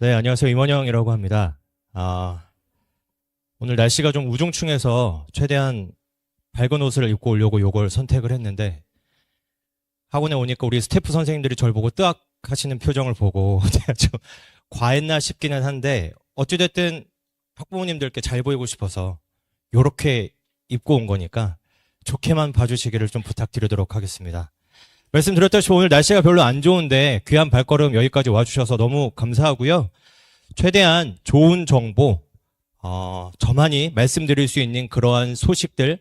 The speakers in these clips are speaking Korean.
네, 안녕하세요. 임원영이라고 합니다. 아, 오늘 날씨가 좀 우중충해서 최대한 밝은 옷을 입고 오려고 요걸 선택을 했는데 학원에 오니까 우리 스태프 선생님들이 저를 보고 뜨악 하시는 표정을 보고 좀 과했나 싶기는 한데 어찌됐든 학부모님들께 잘 보이고 싶어서 요렇게 입고 온 거니까 좋게만 봐주시기를 좀 부탁드리도록 하겠습니다. 말씀드렸다시피 오늘 날씨가 별로 안 좋은데 귀한 발걸음 여기까지 와주셔서 너무 감사하고요. 최대한 좋은 정보, 어, 저만이 말씀드릴 수 있는 그러한 소식들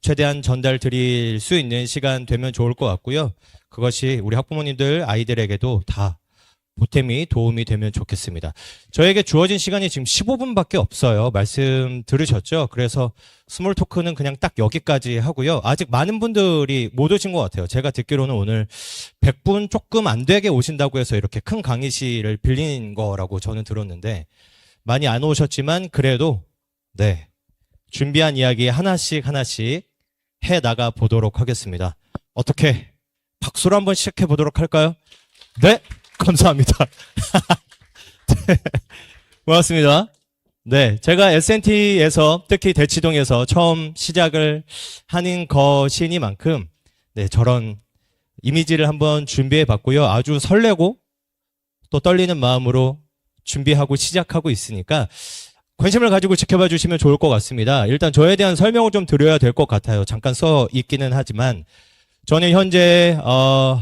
최대한 전달 드릴 수 있는 시간 되면 좋을 것 같고요. 그것이 우리 학부모님들, 아이들에게도 다 보탬이 도움이 되면 좋겠습니다. 저에게 주어진 시간이 지금 15분밖에 없어요. 말씀 들으셨죠? 그래서 스몰 토크는 그냥 딱 여기까지 하고요. 아직 많은 분들이 못 오신 것 같아요. 제가 듣기로는 오늘 100분 조금 안 되게 오신다고 해서 이렇게 큰 강의실을 빌린 거라고 저는 들었는데 많이 안 오셨지만 그래도 네. 준비한 이야기 하나씩 하나씩 해 나가 보도록 하겠습니다. 어떻게 박수로 한번 시작해 보도록 할까요? 네. 감사합니다. 네, 고맙습니다. 네, 제가 S&T에서 특히 대치동에서 처음 시작을 하는 것이니만큼 네, 저런 이미지를 한번 준비해 봤고요. 아주 설레고 또 떨리는 마음으로 준비하고 시작하고 있으니까 관심을 가지고 지켜봐 주시면 좋을 것 같습니다. 일단 저에 대한 설명을 좀 드려야 될 것 같아요. 잠깐 써 있기는 하지만 저는 현재 어,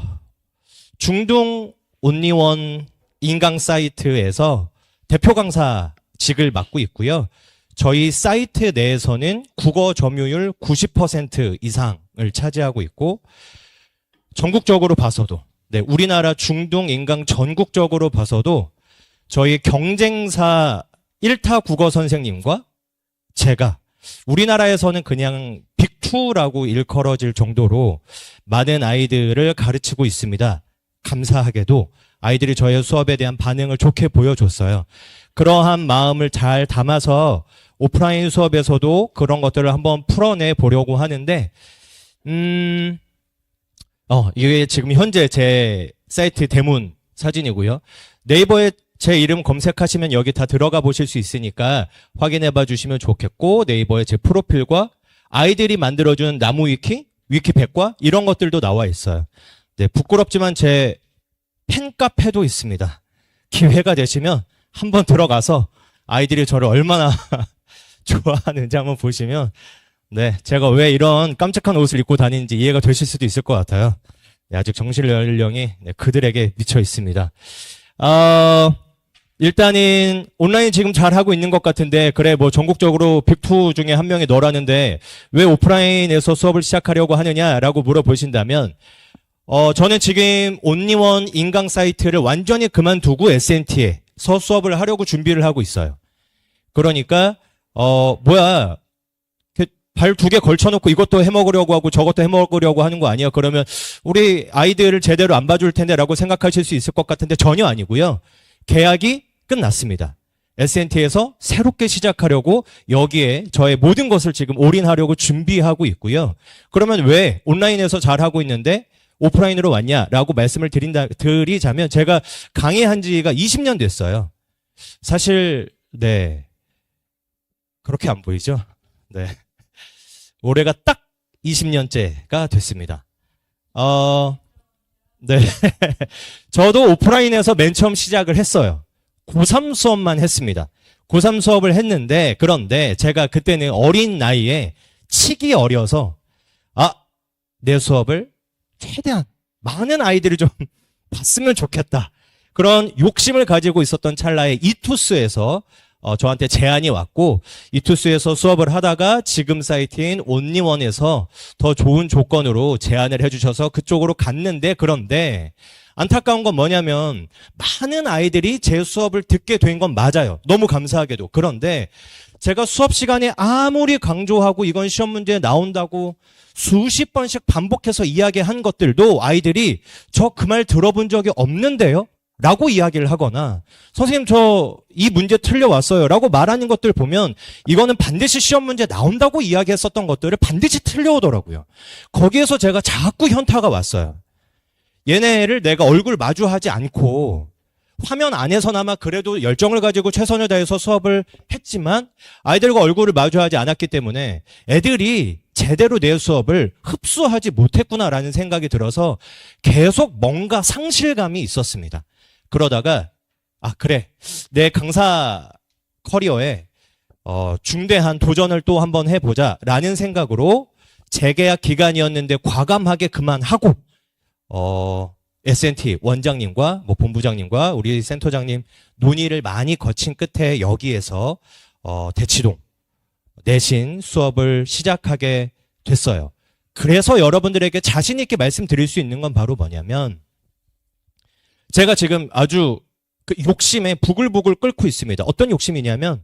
중동 온리원 인강 사이트에서 대표 강사직을 맡고 있고요. 저희 사이트 내에서는 국어 점유율 90% 이상을 차지하고 있고 전국적으로 봐서도 네, 우리나라 중동 인강 전국적으로 봐서도 저희 경쟁사 1타 국어 선생님과 제가 우리나라에서는 그냥 빅2라고 일컬어질 정도로 많은 아이들을 가르치고 있습니다. 감사하게도 아이들이 저의 수업에 대한 반응을 좋게 보여줬어요. 그러한 마음을 잘 담아서 오프라인 수업에서도 그런 것들을 한번 풀어내 보려고 하는데, 음, 어, 이게 지금 현재 제 사이트 대문 사진이고요. 네이버에 제 이름 검색하시면 여기 다 들어가 보실 수 있으니까 확인해 봐 주시면 좋겠고, 네이버에 제 프로필과 아이들이 만들어준 나무 위키, 위키 백과 이런 것들도 나와 있어요. 네, 부끄럽지만 제 팬카페도 있습니다. 기회가 되시면 한번 들어가서 아이들이 저를 얼마나 좋아하는지 한번 보시면 네, 제가 왜 이런 깜찍한 옷을 입고 다니는지 이해가 되실 수도 있을 것 같아요. 네, 아직 정실 연령이 네, 그들에게 미쳐 있습니다. 어, 일단은 온라인 지금 잘 하고 있는 것 같은데 그래 뭐 전국적으로 빅2 중에 한 명이 너라는데 왜 오프라인에서 수업을 시작하려고 하느냐라고 물어보신다면 어, 저는 지금 온리원 인강 사이트를 완전히 그만두고 S&T에서 수업을 하려고 준비를 하고 있어요. 그러니까, 어, 뭐야. 발 두 개 걸쳐놓고 이것도 해먹으려고 하고 저것도 해먹으려고 하는 거 아니야? 그러면 우리 아이들을 제대로 안 봐줄 텐데 라고 생각하실 수 있을 것 같은데 전혀 아니고요. 계약이 끝났습니다. S&T에서 새롭게 시작하려고 여기에 저의 모든 것을 지금 올인하려고 준비하고 있고요. 그러면 왜 온라인에서 잘하고 있는데 오프라인으로 왔냐라고 말씀을 드린다, 드리자면 제가 강의한 지가 20년 됐어요. 사실, 네. 그렇게 안 보이죠? 네. 올해가 딱 20년째가 됐습니다. 어, 네. 저도 오프라인에서 맨 처음 시작을 했어요. 고3 수업만 했습니다. 고3 수업을 했는데, 그런데 제가 그때는 어린 나이에 치기 어려서, 아, 내 수업을 최대한 많은 아이들이 좀 봤으면 좋겠다. 그런 욕심을 가지고 있었던 찰나에 이투스에서 어, 저한테 제안이 왔고 이투스에서 수업을 하다가 지금 사이트인 온리원에서 더 좋은 조건으로 제안을 해주셔서 그쪽으로 갔는데 그런데 안타까운 건 뭐냐면 많은 아이들이 제 수업을 듣게 된 건 맞아요. 너무 감사하게도. 그런데 제가 수업 시간에 아무리 강조하고 이건 시험 문제에 나온다고 수십 번씩 반복해서 이야기한 것들도 아이들이 저 그 말 들어본 적이 없는데요? 라고 이야기를 하거나 선생님 저 이 문제 틀려왔어요 라고 말하는 것들 보면 이거는 반드시 시험 문제 나온다고 이야기했었던 것들을 반드시 틀려오더라고요. 거기에서 제가 자꾸 현타가 왔어요. 얘네를 내가 얼굴 마주하지 않고 화면 안에서나마 그래도 열정을 가지고 최선을 다해서 수업을 했지만 아이들과 얼굴을 마주하지 않았기 때문에 애들이 제대로 내 수업을 흡수하지 못했구나라는 생각이 들어서 계속 뭔가 상실감이 있었습니다. 그러다가 아 그래 내 강사 커리어에 어, 중대한 도전을 또 한번 해보자라는 생각으로 재계약 기간이었는데 과감하게 그만하고 어, S&T 원장님과 뭐 본부장님과 우리 센터장님 논의를 많이 거친 끝에 여기에서 어, 대치동 내신 수업을 시작하게 됐어요. 그래서 여러분들에게 자신 있게 말씀드릴 수 있는 건 바로 뭐냐면 제가 지금 아주 그 욕심에 부글부글 끓고 있습니다. 어떤 욕심이냐면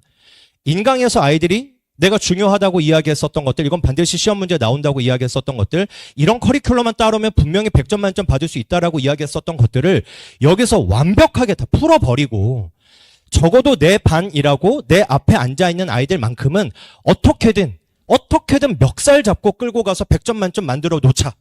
인강에서 아이들이 내가 중요하다고 이야기했었던 것들, 이건 반드시 시험 문제 나온다고 이야기했었던 것들, 이런 커리큘럼만 따르면 분명히 100점 만점 받을 수 있다라고 이야기했었던 것들을 여기서 완벽하게 다 풀어버리고 적어도 내 반이라고 내 앞에 앉아있는 아이들만큼은 어떻게든, 어떻게든 멱살 잡고 끌고 가서 100점 만점 만들어 놓자.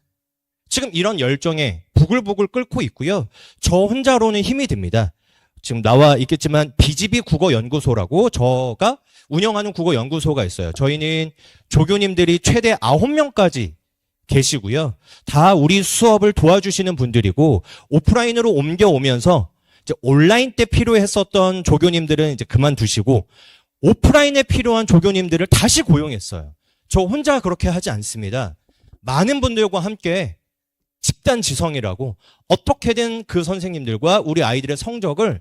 지금 이런 열정에 부글부글 끓고 있고요. 저 혼자로는 힘이 듭니다. 지금 나와 있겠지만 BGB 국어연구소라고 저가 운영하는 국어 연구소가 있어요. 저희는 조교님들이 최대 9명까지 계시고요. 다 우리 수업을 도와주시는 분들이고 오프라인으로 옮겨오면서 이제 온라인 때 필요했었던 조교님들은 이제 그만두시고 오프라인에 필요한 조교님들을 다시 고용했어요. 저 혼자 그렇게 하지 않습니다. 많은 분들과 함께 집단 지성이라고 어떻게든 그 선생님들과 우리 아이들의 성적을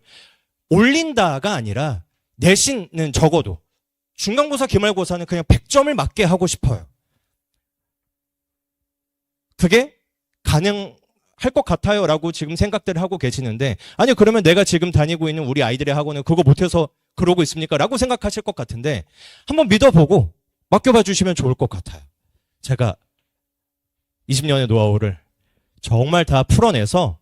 올린다가 아니라 내신은 적어도 중간고사 기말고사는 그냥 100점을 맞게 하고 싶어요. 그게 가능 할 것 같아요 라고 지금 생각들을 하고 계시는데 아니 그러면 내가 지금 다니고 있는 우리 아이들의 학원은 그거 못해서 그러고 있습니까?라고 생각하실 것 같은데 한번 믿어보고 맡겨봐 주시면 좋을 것 같아요. 제가 20년의 노하우를 정말 다 풀어내서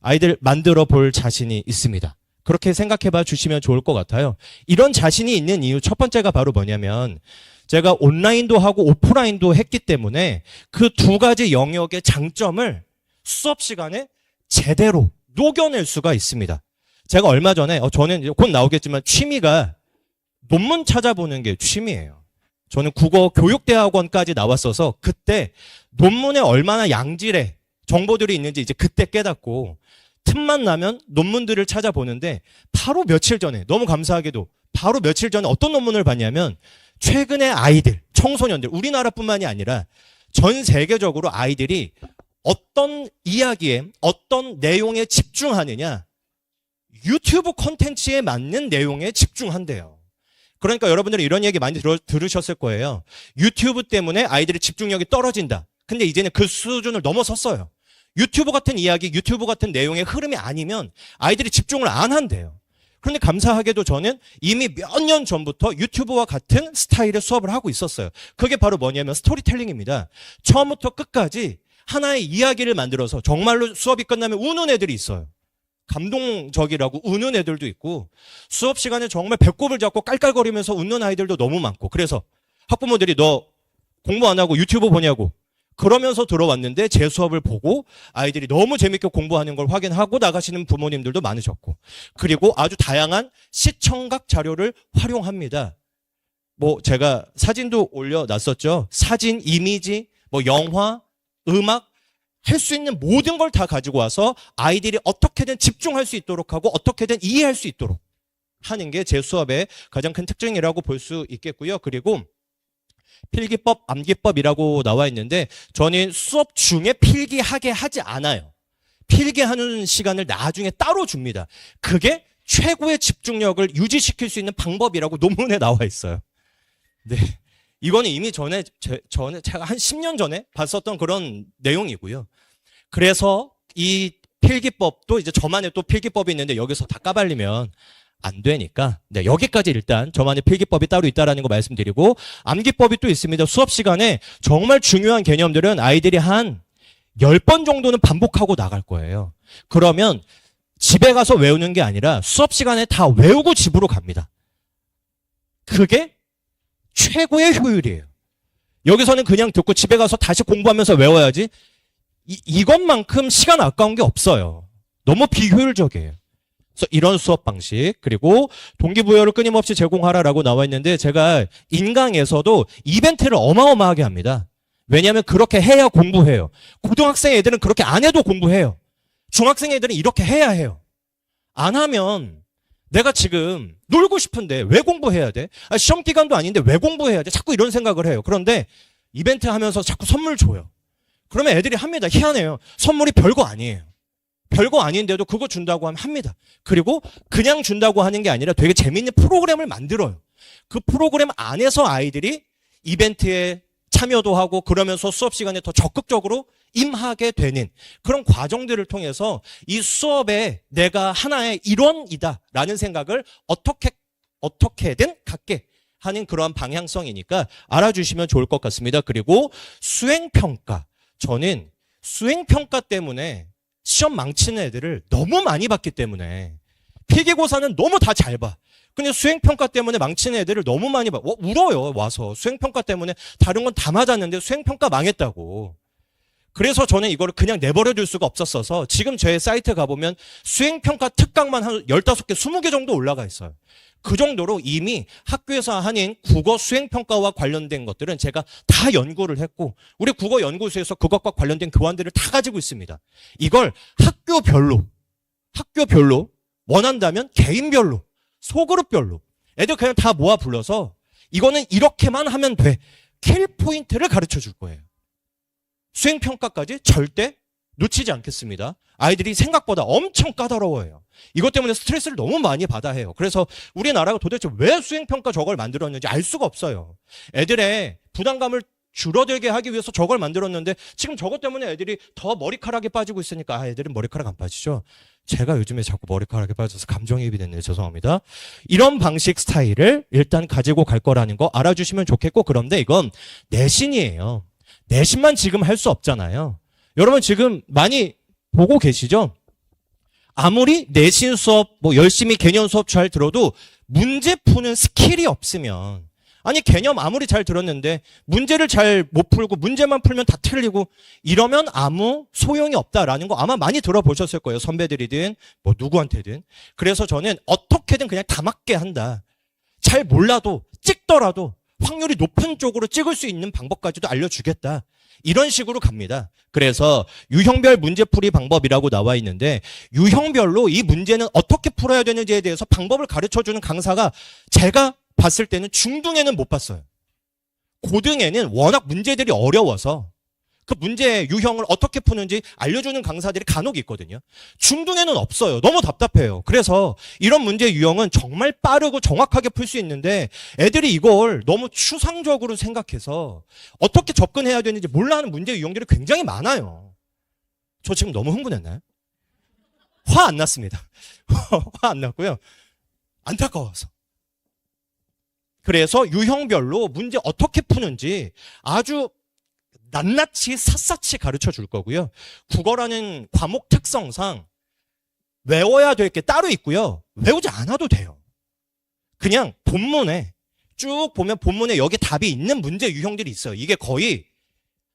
아이들 만들어 볼 자신이 있습니다. 그렇게 생각해 봐 주시면 좋을 것 같아요. 이런 자신이 있는 이유 첫 번째가 바로 뭐냐면 제가 온라인도 하고 오프라인도 했기 때문에 그 두 가지 영역의 장점을 수업 시간에 제대로 녹여낼 수가 있습니다. 제가 얼마 전에 어, 저는 곧 나오겠지만 취미가 논문 찾아보는 게 취미예요. 저는 국어 교육대학원까지 나왔어서 그때 논문에 얼마나 양질의 정보들이 있는지 이제 그때 깨닫고 틈만 나면 논문들을 찾아보는데 바로 며칠 전에 너무 감사하게도 바로 며칠 전에 어떤 논문을 봤냐면 최근에 아이들, 청소년들 우리나라뿐만이 아니라 전 세계적으로 아이들이 어떤 이야기에 어떤 내용에 집중하느냐 유튜브 콘텐츠에 맞는 내용에 집중한대요. 그러니까 여러분들이 이런 얘기 많이 들어, 들으셨을 거예요. 유튜브 때문에 아이들의 집중력이 떨어진다. 근데 이제는 그 수준을 넘어섰어요. 유튜브 같은 이야기, 유튜브 같은 내용의 흐름이 아니면 아이들이 집중을 안 한대요. 그런데 감사하게도 저는 이미 몇 년 전부터 유튜브와 같은 스타일의 수업을 하고 있었어요. 그게 바로 뭐냐면 스토리텔링입니다. 처음부터 끝까지 하나의 이야기를 만들어서 정말로 수업이 끝나면 우는 애들이 있어요. 감동적이라고 우는 애들도 있고 수업 시간에 정말 배꼽을 잡고 깔깔거리면서 웃는 아이들도 너무 많고 그래서 학부모들이 너 공부 안 하고 유튜브 보냐고 그러면서 들어왔는데 제 수업을 보고 아이들이 너무 재밌게 공부하는 걸 확인하고 나가시는 부모님들도 많으셨고 그리고 아주 다양한 시청각 자료를 활용합니다. 뭐 제가 사진도 올려놨었죠. 사진, 이미지, 뭐 영화, 음악 할 수 있는 모든 걸 다 가지고 와서 아이들이 어떻게든 집중할 수 있도록 하고 어떻게든 이해할 수 있도록 하는 게 제 수업의 가장 큰 특징이라고 볼 수 있겠고요. 그리고 필기법, 암기법이라고 나와 있는데 저는 수업 중에 필기하게 하지 않아요. 필기하는 시간을 나중에 따로 줍니다. 그게 최고의 집중력을 유지시킬 수 있는 방법이라고 논문에 나와 있어요. 네. 이거는 이미 전에, 제, 전에, 제가 한 10년 전에 봤었던 그런 내용이고요. 그래서 이 필기법도 이제 저만의 또 필기법이 있는데 여기서 다 까발리면 안 되니까 네, 여기까지 일단 저만의 필기법이 따로 있다라는 거 말씀드리고 암기법이 또 있습니다. 수업 시간에 정말 중요한 개념들은 아이들이 한 10번 정도는 반복하고 나갈 거예요. 그러면 집에 가서 외우는 게 아니라 수업 시간에 다 외우고 집으로 갑니다. 그게 최고의 효율이에요. 여기서는 그냥 듣고 집에 가서 다시 공부하면서 외워야지 이, 이것만큼 시간 아까운 게 없어요. 너무 비효율적이에요. 이런 수업 방식 그리고 동기부여를 끊임없이 제공하라라고 나와 있는데 제가 인강에서도 이벤트를 어마어마하게 합니다. 왜냐하면 그렇게 해야 공부해요. 고등학생 애들은 그렇게 안 해도 공부해요. 중학생 애들은 이렇게 해야 해요. 안 하면 내가 지금 놀고 싶은데 왜 공부해야 돼? 아, 시험 기간도 아닌데 왜 공부해야 돼? 자꾸 이런 생각을 해요. 그런데 이벤트 하면서 자꾸 선물 줘요. 그러면 애들이 합니다. 희한해요. 선물이 별거 아니에요. 별거 아닌데도 그거 준다고 하면 합니다. 그리고 그냥 준다고 하는 게 아니라 되게 재밌는 프로그램을 만들어요. 그 프로그램 안에서 아이들이 이벤트에 참여도 하고 그러면서 수업 시간에 더 적극적으로 임하게 되는 그런 과정들을 통해서 이 수업에 내가 하나의 일원이다라는 생각을 어떻게 어떻게든 갖게 하는 그러한 방향성이니까 알아주시면 좋을 것 같습니다. 그리고 수행 평가 저는 수행 평가 때문에 시험 망치는 애들을 너무 많이 봤기 때문에 필기고사는 너무 다 잘 봐. 근데 수행평가 때문에 망치는 애들을 너무 많이 봐. 어, 울어요, 와서. 수행평가 때문에 다른 건 다 맞았는데 수행평가 망했다고. 그래서 저는 이거를 그냥 내버려 둘 수가 없었어서 지금 제 사이트 가보면 수행평가 특강만 한 15개, 20개 정도 올라가 있어요. 그 정도로 이미 학교에서 하는 국어 수행평가와 관련된 것들은 제가 다 연구를 했고, 우리 국어 연구소에서 그것과 관련된 교환들을 다 가지고 있습니다. 이걸 학교별로, 학교별로, 원한다면 개인별로, 소그룹별로, 애들 그냥 다 모아 불러서 이거는 이렇게만 하면 돼. 킬 포인트를 가르쳐 줄 거예요. 수행평가까지 절대 놓치지 않겠습니다. 아이들이 생각보다 엄청 까다로워요. 이것 때문에 스트레스를 너무 많이 받아 해요. 그래서 우리나라가 도대체 왜 수행평가 저걸 만들었는지 알 수가 없어요. 애들의 부담감을 줄어들게 하기 위해서 저걸 만들었는데 지금 저것 때문에 애들이 더 머리카락이 빠지고 있으니까 아, 애들은 머리카락 안 빠지죠. 제가 요즘에 자꾸 머리카락이 빠져서 감정이입이 됐네요. 죄송합니다. 이런 방식 스타일을 일단 가지고 갈 거라는 거 알아주시면 좋겠고 그런데 이건 내신이에요. 내신만 지금 할 수 없잖아요. 여러분 지금 많이 보고 계시죠? 아무리 내신 수업, 뭐 열심히 개념 수업 잘 들어도 문제 푸는 스킬이 없으면 아니 개념 아무리 잘 들었는데 문제를 잘 못 풀고 문제만 풀면 다 틀리고 이러면 아무 소용이 없다라는 거 아마 많이 들어보셨을 거예요. 선배들이든 뭐 누구한테든. 그래서 저는 어떻게든 그냥 다 맞게 한다. 잘 몰라도 찍더라도 확률이 높은 쪽으로 찍을 수 있는 방법까지도 알려주겠다. 이런 식으로 갑니다. 그래서 유형별 문제풀이 방법이라고 나와 있는데 유형별로 이 문제는 어떻게 풀어야 되는지에 대해서 방법을 가르쳐 주는 강사가 제가 봤을 때는 중등에는 못 봤어요. 고등에는 워낙 문제들이 어려워서 그 문제 유형을 어떻게 푸는지 알려주는 강사들이 간혹 있거든요. 중등에는 없어요. 너무 답답해요. 그래서 이런 문제 유형은 정말 빠르고 정확하게 풀 수 있는데 애들이 이걸 너무 추상적으로 생각해서 어떻게 접근해야 되는지 몰라 하는 문제 유형들이 굉장히 많아요. 저 지금 너무 흥분했나요? 화 안 났습니다. 화 안 났고요. 안타까워서. 그래서 유형별로 문제 어떻게 푸는지 아주 낱낱이 샅샅이 가르쳐 줄 거고요. 국어라는 과목 특성상 외워야 될 게 따로 있고요. 외우지 않아도 돼요. 그냥 본문에 쭉 보면 본문에 여기 답이 있는 문제 유형들이 있어요. 이게 거의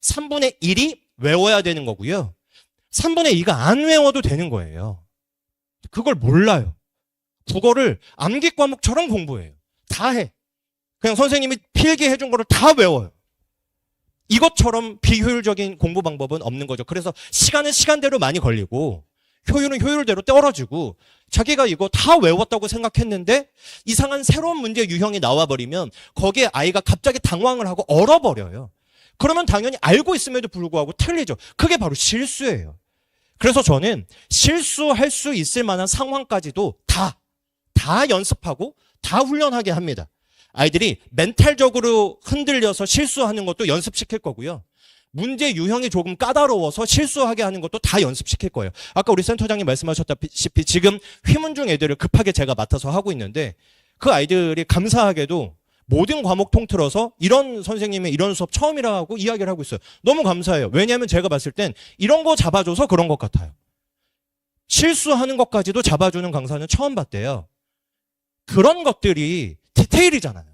3분의 1이 외워야 되는 거고요. 3분의 2가 안 외워도 되는 거예요. 그걸 몰라요. 국어를 암기 과목처럼 공부해요. 다 해. 그냥 선생님이 필기해 준 거를 다 외워요. 이것처럼 비효율적인 공부 방법은 없는 거죠. 그래서 시간은 시간대로 많이 걸리고 효율은 효율대로 떨어지고 자기가 이거 다 외웠다고 생각했는데 이상한 새로운 문제 유형이 나와버리면 거기에 아이가 갑자기 당황을 하고 얼어버려요. 그러면 당연히 알고 있음에도 불구하고 틀리죠. 그게 바로 실수예요. 그래서 저는 실수할 수 있을 만한 상황까지도 다, 다 연습하고 다 훈련하게 합니다. 아이들이 멘탈적으로 흔들려서 실수하는 것도 연습시킬 거고요. 문제 유형이 조금 까다로워서 실수하게 하는 것도 다 연습시킬 거예요. 아까 우리 센터장님 말씀하셨다시피 지금 휘문중 애들을 급하게 제가 맡아서 하고 있는데 그 아이들이 감사하게도 모든 과목 통틀어서 이런 선생님의 이런 수업 처음이라고 이야기를 하고 있어요. 너무 감사해요. 왜냐하면 제가 봤을 땐 이런 거 잡아줘서 그런 것 같아요. 실수하는 것까지도 잡아주는 강사는 처음 봤대요. 그런 것들이 디테일이잖아요.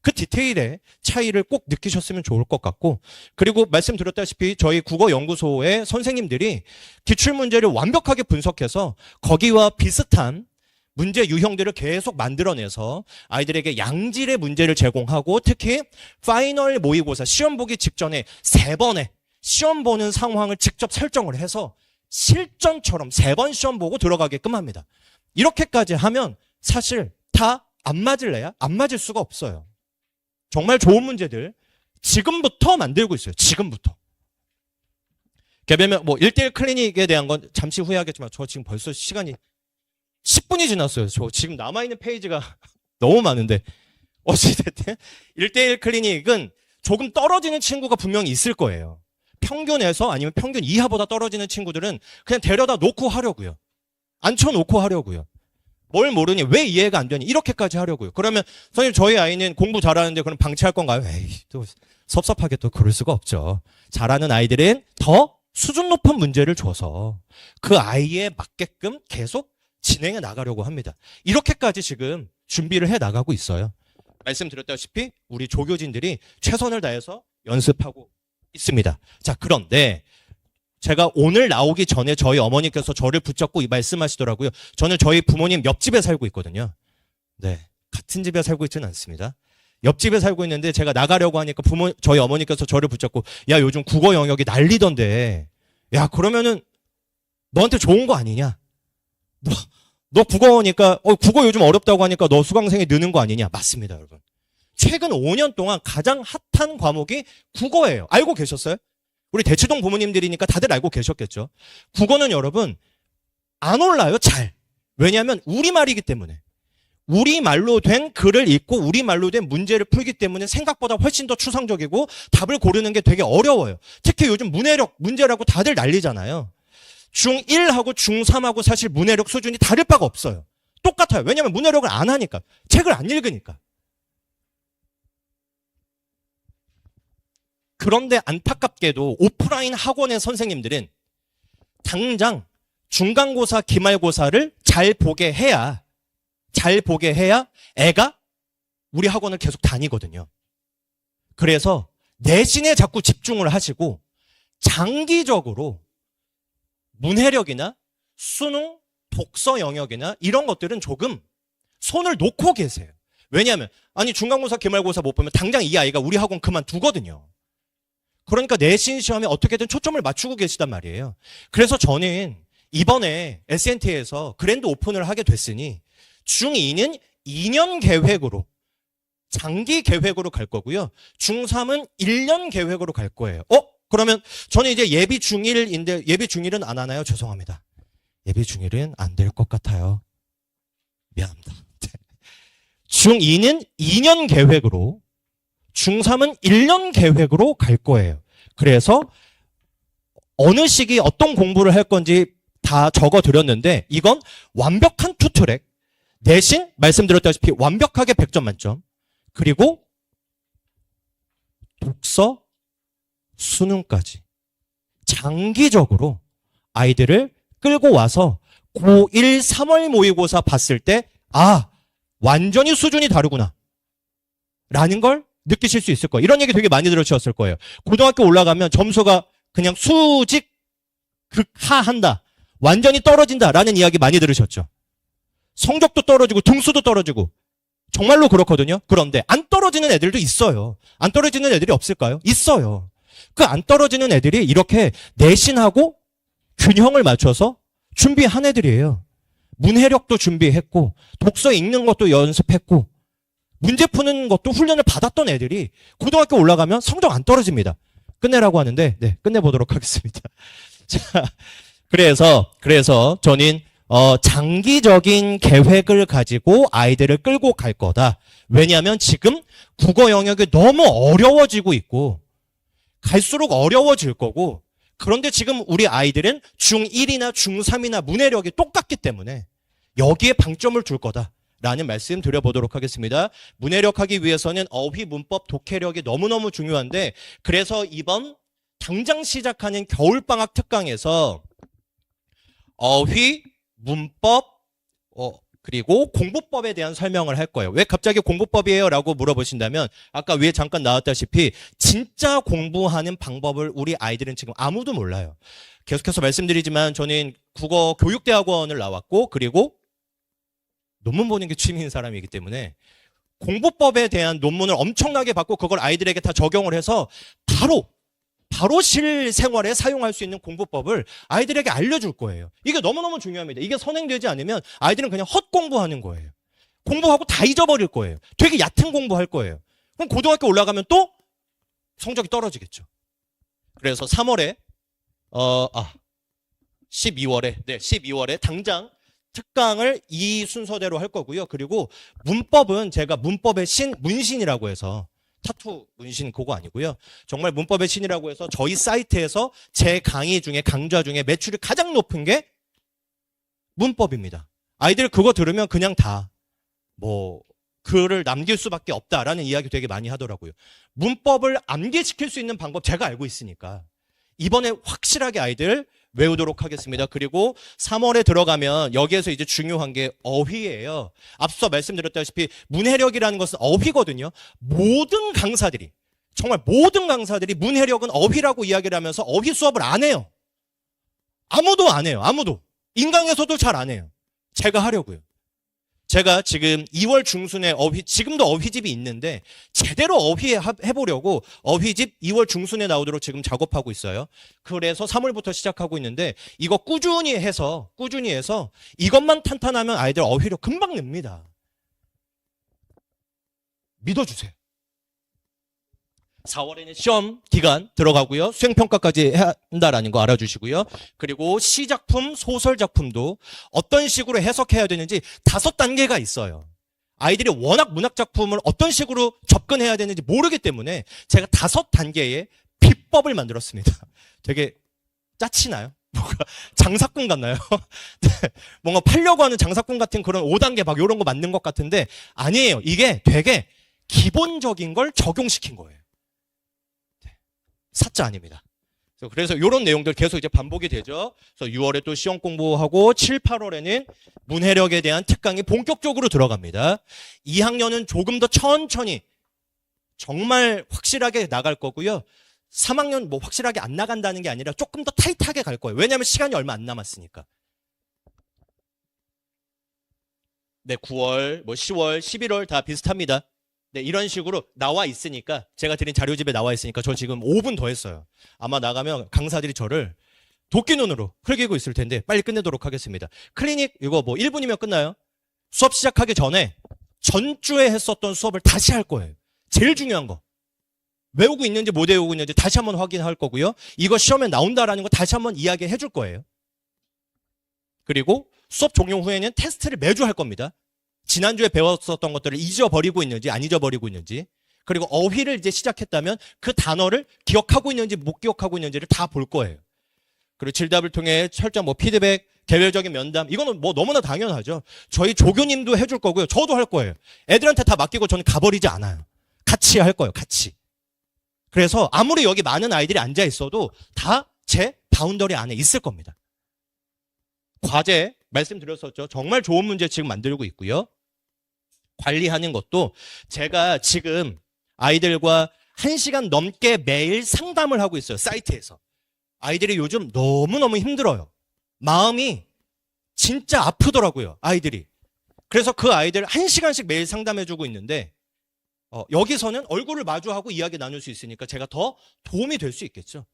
그 디테일의 차이를 꼭 느끼셨으면 좋을 것 같고 그리고 말씀드렸다시피 저희 국어연구소의 선생님들이 기출문제를 완벽하게 분석해서 거기와 비슷한 문제 유형들을 계속 만들어내서 아이들에게 양질의 문제를 제공하고 특히 파이널 모의고사 시험 보기 직전에 세 번의 시험 보는 상황을 직접 설정을 해서 실전처럼 세 번 시험 보고 들어가게끔 합니다. 이렇게까지 하면 사실 다 안 맞을래야? 안 맞을 수가 없어요. 정말 좋은 문제들 지금부터 만들고 있어요. 지금부터. 개별면 뭐 1대1 클리닉에 대한 건 잠시 후에 하겠지만 저 지금 벌써 시간이 10분이 지났어요. 저 지금 남아있는 페이지가 너무 많은데 어찌됐든 1대1 클리닉은 조금 떨어지는 친구가 분명히 있을 거예요. 평균에서 아니면 평균 이하보다 떨어지는 친구들은 그냥 데려다 놓고 하려고요. 앉혀놓고 하려고요. 뭘 모르니 왜 이해가 안 되니 이렇게까지 하려고요. 그러면 선생님 저희 아이는 공부 잘하는데 그럼 방치할 건가요? 에이 또 섭섭하게 또 그럴 수가 없죠. 잘하는 아이들은 더 수준 높은 문제를 줘서 그 아이에 맞게끔 계속 진행해 나가려고 합니다. 이렇게까지 지금 준비를 해 나가고 있어요. 말씀드렸다시피 우리 조교진들이 최선을 다해서 연습하고 있습니다. 자, 그런데 제가 오늘 나오기 전에 저희 어머니께서 저를 붙잡고 이 말씀하시더라고요. 저는 저희 부모님 옆집에 살고 있거든요. 네. 같은 집에 살고 있지는 않습니다. 옆집에 살고 있는데 제가 나가려고 하니까 부모, 저희 어머니께서 저를 붙잡고 야, 요즘 국어 영역이 난리던데. 야, 그러면은 너한테 좋은 거 아니냐? 너, 너 국어니까, 어, 국어 요즘 어렵다고 하니까 너 수강생이 느는 거 아니냐? 맞습니다, 여러분. 최근 5년 동안 가장 핫한 과목이 국어예요. 알고 계셨어요? 우리 대치동 부모님들이니까 다들 알고 계셨겠죠. 국어는 여러분 안 올라요, 잘. 왜냐하면 우리말이기 때문에. 우리말로 된 글을 읽고 우리말로 된 문제를 풀기 때문에 생각보다 훨씬 더 추상적이고 답을 고르는 게 되게 어려워요. 특히 요즘 문해력 문제라고 다들 난리잖아요. 중1하고 중3하고 사실 문해력 수준이 다를 바가 없어요. 똑같아요. 왜냐하면 문해력을 안 하니까. 책을 안 읽으니까. 그런데 안타깝게도 오프라인 학원의 선생님들은 당장 중간고사, 기말고사를 잘 보게 해야, 잘 보게 해야 애가 우리 학원을 계속 다니거든요. 그래서 내신에 자꾸 집중을 하시고 장기적으로 문해력이나 수능, 독서 영역이나 이런 것들은 조금 손을 놓고 계세요. 왜냐하면 아니 중간고사, 기말고사 못 보면 당장 이 아이가 우리 학원 그만두거든요. 그러니까 내신 시험에 어떻게든 초점을 맞추고 계시단 말이에요. 그래서 저는 이번에 SNT에서 그랜드 오픈을 하게 됐으니 중2는 2년 계획으로 장기 계획으로 갈 거고요. 중3은 1년 계획으로 갈 거예요. 어? 그러면 저는 이제 예비 중1인데 예비 중1은 안 하나요? 죄송합니다. 예비 중1은 안 될 것 같아요. 미안합니다. 중2는 2년 계획으로 중3은 1년 계획으로 갈 거예요. 그래서 어느 시기 어떤 공부를 할 건지 다 적어 드렸는데 이건 완벽한 투트랙. 내신 말씀드렸다시피 완벽하게 100점 만점. 그리고 독서 수능까지 장기적으로 아이들을 끌고 와서 고1 3월 모의고사 봤을 때 아, 완전히 수준이 다르구나. 라는 걸 느끼실 수 있을 거예요. 이런 얘기 되게 많이 들으셨을 거예요. 고등학교 올라가면 점수가 그냥 수직 극하한다. 완전히 떨어진다라는 이야기 많이 들으셨죠. 성적도 떨어지고 등수도 떨어지고 정말로 그렇거든요. 그런데 안 떨어지는 애들도 있어요. 안 떨어지는 애들이 없을까요? 있어요. 그 안 떨어지는 애들이 이렇게 내신하고 균형을 맞춰서 준비한 애들이에요. 문해력도 준비했고 독서 읽는 것도 연습했고 문제 푸는 것도 훈련을 받았던 애들이 고등학교 올라가면 성적 안 떨어집니다. 끝내라고 하는데, 네, 끝내보도록 하겠습니다. 자, 그래서, 그래서 저는, 어, 장기적인 계획을 가지고 아이들을 끌고 갈 거다. 왜냐하면 지금 국어 영역이 너무 어려워지고 있고, 갈수록 어려워질 거고, 그런데 지금 우리 아이들은 중1이나 중3이나 문해력이 똑같기 때문에 여기에 방점을 줄 거다. 라는 말씀 드려보도록 하겠습니다. 문해력하기 위해서는 어휘, 문법, 독해력이 너무너무 중요한데 그래서 이번 당장 시작하는 겨울방학 특강에서 어휘, 문법, 어, 그리고 공부법에 대한 설명을 할 거예요. 왜 갑자기 공부법이에요? 라고 물어보신다면 아까 위에 잠깐 나왔다시피 진짜 공부하는 방법을 우리 아이들은 지금 아무도 몰라요. 계속해서 말씀드리지만 저는 국어 교육대학원을 나왔고 그리고 논문 보는 게 취미인 사람이기 때문에 공부법에 대한 논문을 엄청나게 받고 그걸 아이들에게 다 적용을 해서 바로 바로 실생활에 사용할 수 있는 공부법을 아이들에게 알려줄 거예요. 이게 너무너무 중요합니다. 이게 선행되지 않으면 아이들은 그냥 헛 공부하는 거예요. 공부하고 다 잊어버릴 거예요. 되게 얕은 공부할 거예요. 그럼 고등학교 올라가면 또 성적이 떨어지겠죠. 그래서 3월에 어, 아, 12월에, 네, 12월에 당장 특강을 이 순서대로 할 거고요. 그리고 문법은 제가 문법의 신, 문신이라고 해서 타투 문신 그거 아니고요. 정말 문법의 신이라고 해서 저희 사이트에서 제 강의 중에 강좌 중에 매출이 가장 높은 게 문법입니다. 아이들 그거 들으면 그냥 다 뭐 글을 남길 수밖에 없다라는 이야기 되게 많이 하더라고요. 문법을 암기시킬 수 있는 방법 제가 알고 있으니까 이번에 확실하게 아이들 외우도록 하겠습니다. 그리고 3월에 들어가면 여기에서 이제 중요한 게 어휘예요. 앞서 말씀드렸다시피 문해력이라는 것은 어휘거든요. 모든 강사들이 정말 모든 강사들이 문해력은 어휘라고 이야기를 하면서 어휘 수업을 안 해요. 아무도 안 해요. 아무도. 인강에서도 잘 안 해요. 제가 하려고요. 제가 지금 2월 중순에 어휘, 지금도 어휘집이 있는데 제대로 어휘 해보려고 어휘집 2월 중순에 나오도록 지금 작업하고 있어요. 그래서 3월부터 시작하고 있는데 이거 꾸준히 해서, 꾸준히 해서 이것만 탄탄하면 아이들 어휘력 금방 냅니다. 믿어주세요. 4월에는 시험 기간 들어가고요. 수행평가까지 해야 한다라는 거 알아주시고요. 그리고 시작품, 소설 작품도 어떤 식으로 해석해야 되는지 다섯 단계가 있어요. 아이들이 워낙 문학 작품을 어떤 식으로 접근해야 되는지 모르기 때문에 제가 다섯 단계의 비법을 만들었습니다. 되게 짜치나요? 뭔가 장사꾼 같나요? 네, 뭔가 팔려고 하는 장사꾼 같은 그런 5단계 막 이런 거 만든 것 같은데 아니에요. 이게 되게 기본적인 걸 적용시킨 거예요. 사자 아닙니다. 그래서 이런 내용들 계속 이제 반복이 되죠. 그래서 6월에 또 시험 공부하고 7, 8월에는 문해력에 대한 특강이 본격적으로 들어갑니다. 2학년은 조금 더 천천히 정말 확실하게 나갈 거고요. 3학년 뭐 확실하게 안 나간다는 게 아니라 조금 더 타이트하게 갈 거예요. 왜냐하면 시간이 얼마 안 남았으니까. 네, 9월, 뭐 10월, 11월 다 비슷합니다. 네, 이런 식으로 나와 있으니까 제가 드린 자료집에 나와 있으니까 저 지금 5분 더 했어요. 아마 나가면 강사들이 저를 도끼 눈으로 흘기고 있을 텐데 빨리 끝내도록 하겠습니다. 클리닉 이거 뭐 1분이면 끝나요. 수업 시작하기 전에 전주에 했었던 수업을 다시 할 거예요. 제일 중요한 거. 외우고 있는지 못 외우고 있는지 다시 한번 확인할 거고요. 이거 시험에 나온다라는 거 다시 한번 이야기해 줄 거예요. 그리고 수업 종료 후에는 테스트를 매주 할 겁니다. 지난주에 배웠었던 것들을 잊어버리고 있는지 안 잊어버리고 있는지 그리고 어휘를 이제 시작했다면 그 단어를 기억하고 있는지 못 기억하고 있는지를 다 볼 거예요. 그리고 질답을 통해 철저한 뭐 피드백, 개별적인 면담 이거는 뭐 너무나 당연하죠. 저희 조교님도 해줄 거고요. 저도 할 거예요. 애들한테 다 맡기고 저는 가버리지 않아요. 같이 할 거예요. 같이. 그래서 아무리 여기 많은 아이들이 앉아 있어도 다 제 바운더리 안에 있을 겁니다. 과제 말씀드렸었죠. 정말 좋은 문제 지금 만들고 있고요. 관리하는 것도 제가 지금 아이들과 1시간 넘게 매일 상담을 하고 있어요. 사이트에서. 아이들이 요즘 너무너무 힘들어요. 마음이 진짜 아프더라고요. 아이들이. 그래서 그 아이들 1시간씩 매일 상담해주고 있는데 어, 여기서는 얼굴을 마주하고 이야기 나눌 수 있으니까 제가 더 도움이 될 수 있겠죠.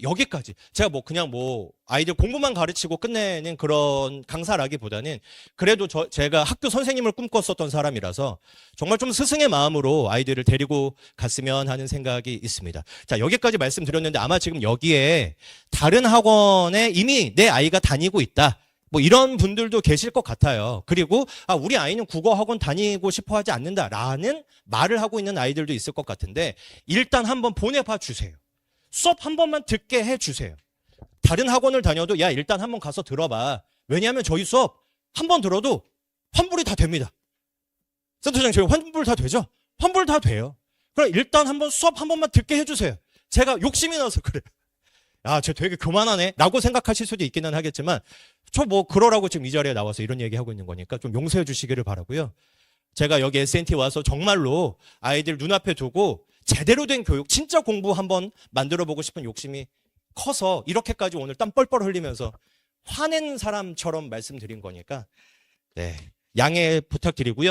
여기까지. 제가 뭐 그냥 뭐 아이들 공부만 가르치고 끝내는 그런 강사라기보다는 그래도 저 제가 학교 선생님을 꿈꿨었던 사람이라서 정말 좀 스승의 마음으로 아이들을 데리고 갔으면 하는 생각이 있습니다. 자, 여기까지 말씀드렸는데 아마 지금 여기에 다른 학원에 이미 내 아이가 다니고 있다. 뭐 이런 분들도 계실 것 같아요. 그리고 아 우리 아이는 국어 학원 다니고 싶어 하지 않는다라는 말을 하고 있는 아이들도 있을 것 같은데 일단 한번 보내 봐 주세요. 수업 한 번만 듣게 해 주세요. 다른 학원을 다녀도 야 일단 한번 가서 들어봐. 왜냐하면 저희 수업 한 번 들어도 환불이 다 됩니다. 센터장 저희 환불 다 되죠? 환불 다 돼요. 그럼 일단 한번 수업 한 번만 듣게 해주세요. 제가 욕심이 나서 그래요. 야, 쟤 되게 교만하네. 라고 생각하실 수도 있기는 하겠지만, 저 뭐, 그러라고 지금 이 자리에 나와서 이런 얘기 하고 있는 거니까 좀 용서해 주시기를 바라고요. 제가 여기 SNT 와서 정말로 아이들 눈앞에 두고 제대로 된 교육, 진짜 공부 한번 만들어 보고 싶은 욕심이 커서 이렇게까지 오늘 땀 뻘뻘 흘리면서 화낸 사람처럼 말씀드린 거니까, 네. 양해 부탁드리고요.